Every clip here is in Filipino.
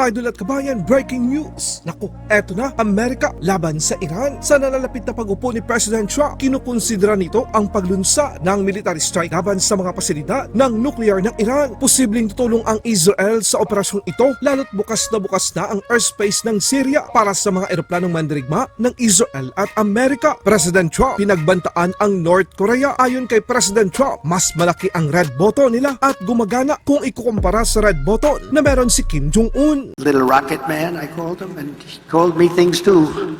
Mga idol at kabayan, breaking news. Naku, eto na, Amerika laban sa Iran. Sa nalalapit na pag-upo ni President Trump, kinukonsidera nito ang paglunsa ng military strike laban sa mga pasilidad ng nuclear ng Iran. Posibleng tutulong ang Israel sa operasyong ito, lalo't bukas na bukas na ang airspace ng Syria para sa mga eroplanong mandirigma ng Israel at Amerika. President Trump, pinagbantaan ang North Korea. Ayon kay President Trump, mas malaki ang red button nila at gumagana kung ikukumpara sa red button na meron si Kim Jong-un. Little rocket man, I called him, and he called me things too.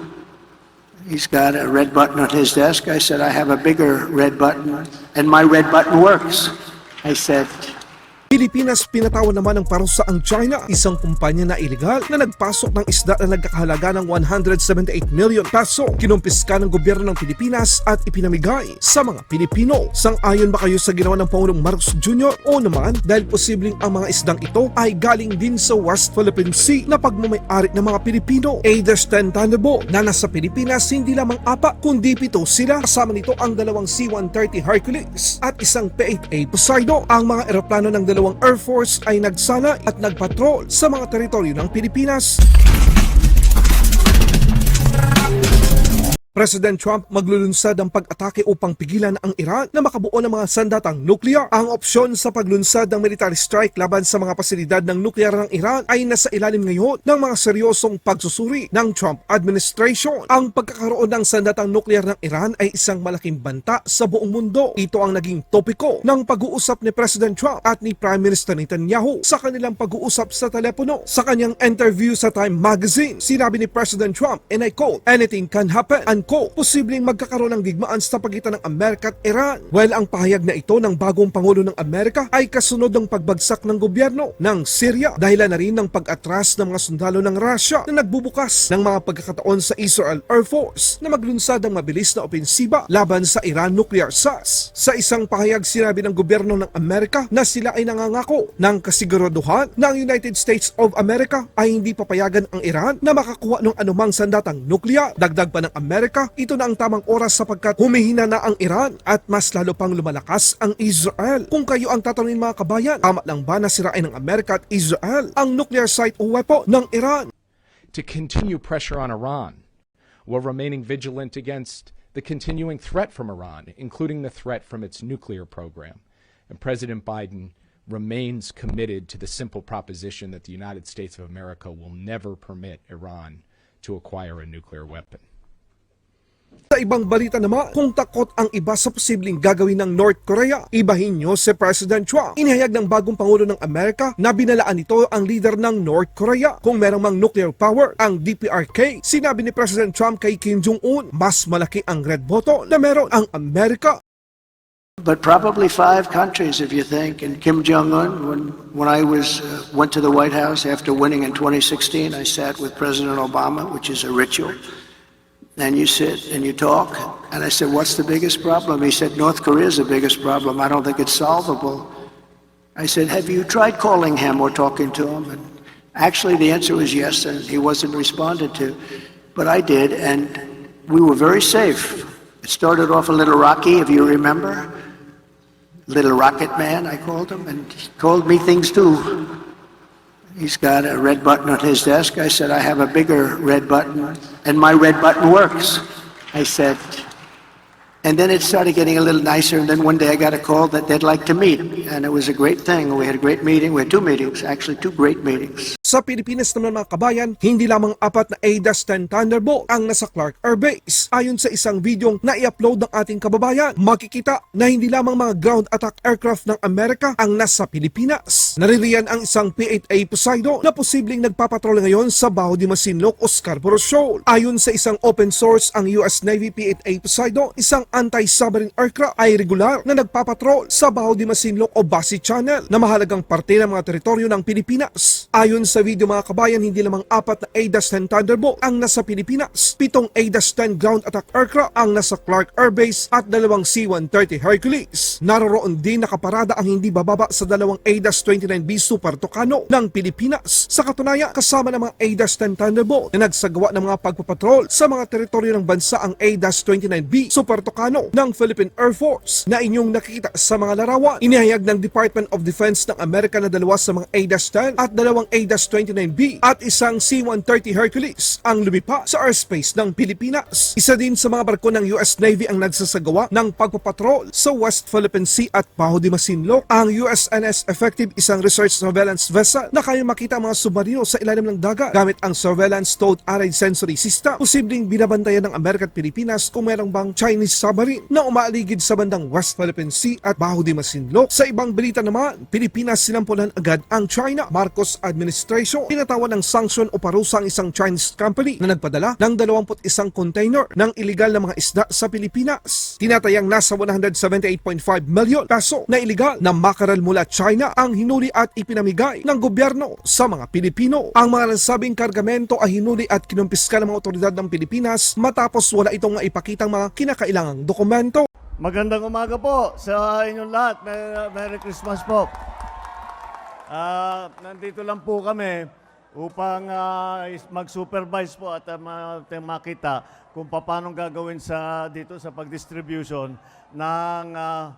He's got a red button on his desk. I said, I have a bigger red button, and my red button works. I said, Pilipinas pinatawan naman ng parusa ang China, isang kumpanya na ilegal na nagpasok ng isda na nagkakahalaga ng 178 million peso. Kinumpiska ng gobyerno ng Pilipinas at ipinamigay sa mga Pilipino. Sang-ayon ba kayo sa ginawa ng Pangulong Marcos Jr. o naman dahil posibleng ang mga isdang ito ay galing din sa West Philippine Sea na pagmamayari ng mga Pilipino. Aiders Tantanabo na nasa Pilipinas hindi lamang apa kundi pito sila. Kasama nito ang dalawang C-130 Hercules at isang P-8A Poseidon. Ang mga eroplano ng dalawang Air Force ay nagsana at nagpatrol sa mga teritoryo ng Pilipinas. President Trump maglulunsad ang pag-atake upang pigilan ang Iran na makabuo ng mga sandatang nuklear. Ang opsyon sa paglunsad ng military strike laban sa mga pasilidad ng nuklear ng Iran ay nasa ilalim ngayon ng mga seryosong pagsusuri ng Trump administration. Ang pagkakaroon ng sandatang nuklear ng Iran ay isang malaking banta sa buong mundo. Ito ang naging topiko ng pag-uusap ni President Trump at ni Prime Minister Netanyahu sa kanilang pag-uusap sa telepono. Sa kanyang interview sa Time Magazine, sinabi ni President Trump, and I quote, anything can happen, unquote, posibleng magkakaroon ng digmaan sa pagitan ng Amerika at Iran. Well, ang pahayag na ito ng bagong Pangulo ng Amerika ay kasunod ng pagbagsak ng gobyerno ng Syria dahilan na rin ng pag-atras ng mga sundalo ng Russia na nagbubukas ng mga pagkakataon sa Israel Air Force na maglunsad ng mabilis na opensiba laban sa Iran nuclear SAS. Sa isang pahayag sinabi ng gobyerno ng Amerika na sila ay nangangako ng kasiguraduhan na ang United States of America ay hindi papayagan ang Iran na makakuha ng anumang sandatang nuklear. Dagdag pa ng Amerika, ito na ang tamang oras sapagkat humihina na ang Iran at mas lalo pang lumalakas ang Israel. Kung kayo ang tatanungin mga kabayan, tama lang ba na sirain ng Amerika at Israel ang nuclear site o weapon ng Iran? to continue pressure on Iran while remaining vigilant against the continuing threat from Iran, including the threat from its nuclear program. And President Biden remains committed to the simple proposition that the United States of America will never permit Iran to acquire a nuclear weapon. Sa ibang balita naman, kung takot ang iba sa posibleng gagawin ng North Korea, ibahin nyo si President Trump. Inihayag ng bagong Pangulo ng Amerika na binalaan nito ang leader ng North Korea kung merong mang nuclear power, ang DPRK. Sinabi ni President Trump kay Kim Jong-un, mas malaki ang red button na meron ang Amerika but probably five countries, if you think. And Kim Jong Un, when when I was uh, went to the White House after winning in 2016, I sat with President Obama, which is a ritual. And you sit and you talk. And I said, "What's the biggest problem?" He said, "North Korea is the biggest problem. I don't think it's solvable." I said, "Have you tried calling him or talking to him?" And actually, the answer was yes, and he wasn't responded to. But I did, and we were very safe. It started off a little rocky, if you remember. Little rocket man, I called him, and he called me things too. He's got a red button on his desk. I said, I have a bigger red button, and my red button works. I said, and then it started getting a little nicer, and then one day I got a call that they'd like to meet, and it was a great thing. We had a great meeting. We had two meetings, actually, two great meetings. Sa Pilipinas naman mga kabayan, hindi lamang apat na ADAS-10 Thunderbolt ang nasa Clark Air Base. Ayon sa isang videong na i-upload ng ating kababayan, makikita na hindi lamang mga ground attack aircraft ng Amerika ang nasa Pilipinas. Naririyan ang isang P-8A Poseidon na posibleng nagpapatrol ngayon sa Baho de Masinloc o Scarborough Shoal. Ayon sa isang open source, ang US Navy P-8A Poseidon, isang anti-submarine aircraft ay regular na nagpapatrol sa Baho de Masinloc o Basi Channel na mahalagang parte ng mga teritoryo ng Pilipinas. Ayon sa video mga kabayan, hindi lamang apat na ADAS-10 Thunderbolt ang nasa Pilipinas. Pitong ADAS-10 ground attack aircraft ang nasa Clark Air Base at dalawang C-130 Hercules. Naroroon din nakaparada ang hindi bababa sa dalawang ADAS-29B Super Tucano ng Pilipinas. Sa katunayan, kasama ng mga ADAS-10 Thunderbolt na nagsagawa ng mga pagpapatrol sa mga teritoryo ng bansa ang ADAS-29B Super Tucano Ilocano ng Philippine Air Force na inyong nakikita sa mga larawan. Inihayag ng Department of Defense ng Amerika na dalawa sa mga A-10 at dalawang A-29B at isang C-130 Hercules ang lumipas sa airspace ng Pilipinas. Isa din sa mga barko ng US Navy ang nagsasagawa ng pagpapatrol sa West Philippine Sea at Baho de Masinloc. Ang USNS Effective isang research surveillance vessel na kaya makita ang mga submarino sa ilalim ng dagat gamit ang surveillance towed array sensory system. Posibleng binabantayan ng Amerika at Pilipinas kung merong bang Chinese submarine na umaaligid sa bandang West Philippine Sea at Baho de Masinloc. Sa ibang balita naman, Pilipinas sinampulan agad ang China Marcos administration. Pinatawan ng sanction o parusa ang isang Chinese company na nagpadala ng 21 container ng illegal na mga isda sa Pilipinas. Tinatayang nasa 178.5 milyon peso na illegal na makaral mula China ang hinuli at ipinamigay ng gobyerno sa mga Pilipino. Ang mga nasabing kargamento ay hinuli at kinumpiska ng mga otoridad ng Pilipinas matapos wala itong maipakitang mga kinakailangang dokumento. Magandang umaga po sa inyong lahat. Merry, Christmas po. Ah, nandito lang po kami upang is- mag-supervise po at te- makita kung paano gagawin sa dito sa pag-distribution ng ah,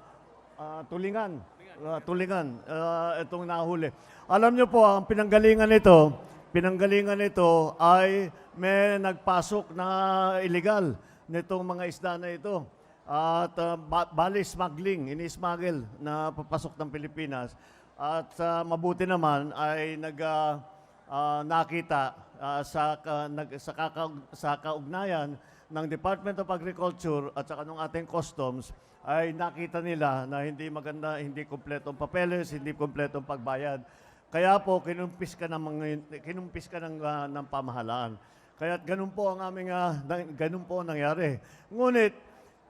ah, tulingan. Ah, tulingan, ah, itong nahuli. Alam niyo po, ang pinanggalingan nito, pinanggalingan nito ay may nagpasok na illegal nitong mga isda na ito. At uh, ba- bali smuggling, ini-smuggle na papasok ng Pilipinas. At uh, mabuti naman ay nag ah, nakita ah, sa ka, nag, sa, kaka- sa kaugnayan ng Department of Agriculture at saka ng ating customs ay nakita nila na hindi maganda, hindi kompletong papeles, hindi kompletong pagbayad. Kaya po kinumpis ka ng mga, kinumpis ka ng, ah, ng pamahalaan. Kaya ganun po ang aming na- ganun po ang nangyari. Ngunit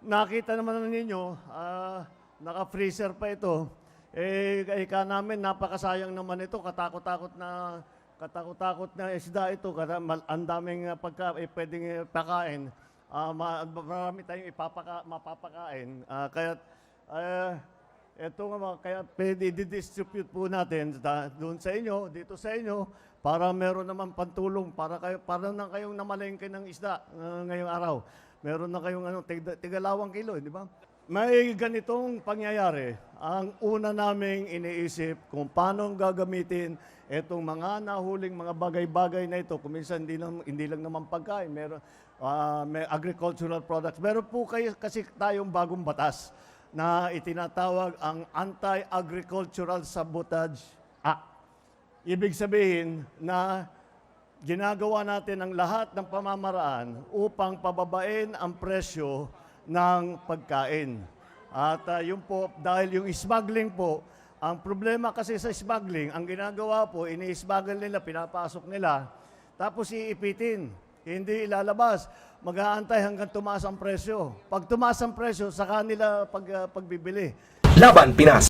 nakita naman ninyo, ah, naka-freezer pa ito. Eh, ika namin, napakasayang naman ito. Katakot-takot na katakot-takot na isda ito. Ang daming ah, pagka, eh, pwedeng eh, pakain. Ma- marami tayong ipapaka, mapapakain. Ah, kaya, ah, ito nga kaya pwede distribute po natin da, doon sa inyo, dito sa inyo, para meron naman pantulong, para kayo, para na kayong namalengke ng isda uh, ngayong araw. Meron na kayong ano, tiga, tigalawang kilo, di ba? May ganitong pangyayari. Ang una naming iniisip kung paano gagamitin itong mga nahuling mga bagay-bagay na ito. Kung minsan hindi lang, hindi lang naman pagkain, meron, ah, may agricultural products. Meron po kayo, kasi tayong bagong batas na itinatawag ang Anti-Agricultural Sabotage. Ibig sabihin na ginagawa natin ang lahat ng pamamaraan upang pababain ang presyo ng pagkain. At ah, yun po, dahil yung smuggling po, ang problema kasi sa smuggling, ang ginagawa po, ini-smuggle nila, pinapasok nila, tapos iipitin, hindi ilalabas. Mag-aantay hanggang tumaas ang presyo. Pag tumaas ang presyo, sa kanila pag, ah, pagbibili. Laban Pinas.